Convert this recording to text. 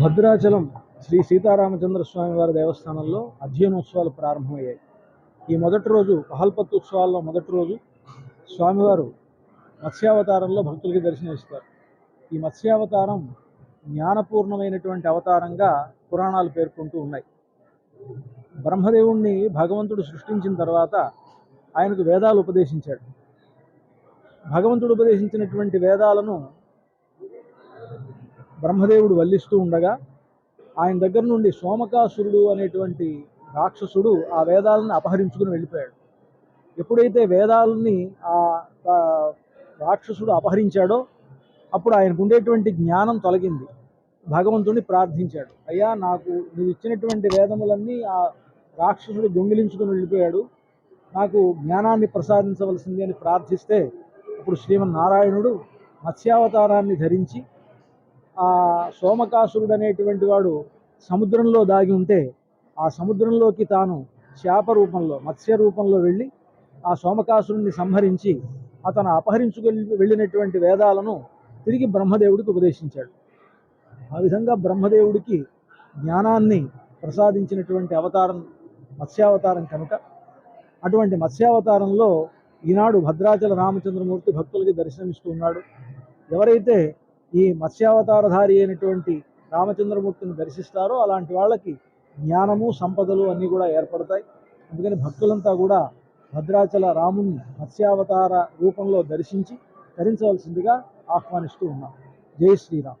భద్రాచలం శ్రీ సీతారామచంద్ర స్వామి వారి దేవస్థానంలో అధ్యయనోత్సవాలు ప్రారంభమయ్యాయి. ఈ మొదటి రోజు పహల్పత్ ఉత్సవాల్లో మొదటి రోజు స్వామివారు మత్స్యావతారంలో భక్తులకి దర్శనమిస్తారు ఈ మత్స్యావతారం జ్ఞానపూర్ణమైనటువంటి అవతారంగా పురాణాలు పేర్కొంటూ ఉన్నాయి. బ్రహ్మదేవుణ్ణి భగవంతుడు సృష్టించిన తర్వాత ఆయనకు వేదాలు ఉపదేశించాడు. భగవంతుడు ఉపదేశించినటువంటి వేదాలను బ్రహ్మదేవుడు వల్లిస్తూ ఉండగా ఆయన దగ్గర నుండి సోమకాసురుడు అనేటువంటి రాక్షసుడు ఆ వేదాలను అపహరించుకుని వెళ్ళిపోయాడు. ఎప్పుడైతే వేదాలని ఆ రాక్షసుడు అపహరించాడో అప్పుడు ఆయనకు ఉండేటువంటి జ్ఞానం తొలగింది. భగవంతుడిని ప్రార్థించాడు. అయ్యా నాకు నువ్వు ఇచ్చినటువంటి వేదములన్నీ ఆ రాక్షసుడు దొంగిలించుకుని వెళ్ళిపోయాడు. నాకు జ్ఞానాన్ని ప్రసాదించవలసింది అని ప్రార్థిస్తే అప్పుడు శ్రీమన్నారాయణుడు మత్స్యావతారాన్ని ధరించి ఆ సోమకాసురుడు అనేటువంటి వాడు సముద్రంలో దాగి ఉంటే ఆ సముద్రంలోకి తాను చేప రూపంలో మత్స్య రూపంలో వెళ్ళి ఆ సోమకాసురుణ్ణి సంహరించి అతను అపహరించుకెళ్ళి వెళ్ళినటువంటి వేదాలను తిరిగి బ్రహ్మదేవుడికి ఉపదేశించాడు. ఆ విధంగా బ్రహ్మదేవుడికి జ్ఞానాన్ని ప్రసాదించినటువంటి అవతారం మత్స్యావతారం కనుక అటువంటి మత్స్యావతారంలో ఈనాడు భద్రాచల రామచంద్రమూర్తి భక్తులకి దర్శనమిస్తూ ఉన్నాడు. ఎవరైతే ఈ మత్స్యావతారధారి అయినటువంటి రామచంద్రమూర్తిని దర్శిస్తారో అలాంటి వాళ్ళకి జ్ఞానము సంపదలు అన్నీ కూడా ఏర్పడతాయి. అందుకని భక్తులంతా కూడా భద్రాచల రాముని మత్స్యావతార రూపంలో దర్శించి ధరించవలసిందిగా ఆహ్వానిస్తూ ఉన్నాం. జై శ్రీరామ్.